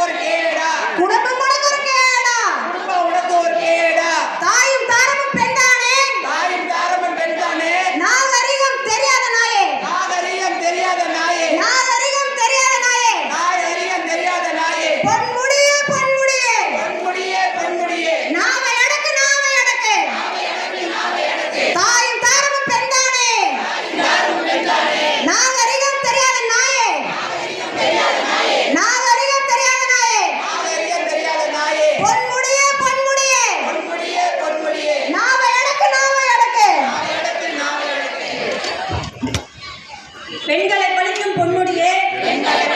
porque era. பெண்களை பழிக்கும் பொன்முடியே. பெண்களை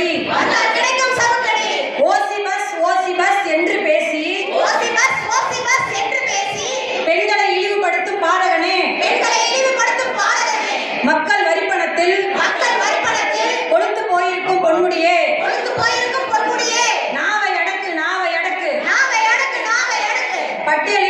சவுக்கடி கிடைக்கும் சவுக்கடி ஓசி பஸ் ஓசி பஸ் என்று பேசி ஓசி பஸ் ஓசி பஸ் என்று பேசி பெண்களை இழிவுபடுத்தும் பாடகனே பெண்களை இழிவுபடுத்தும் பாடகனே மக்கள் வரிப்பணத்தில் மக்கள் வரிப்பணத்தில் கொழுத்து போயிருக்கும் பொன்முடியே கொழுத்து போயிருக்கும் பொன்முடியே நாவை அடக்கு நாவை அடக்கு நாவை அடக்கு நாவை அடக்கு. பட்டியலில்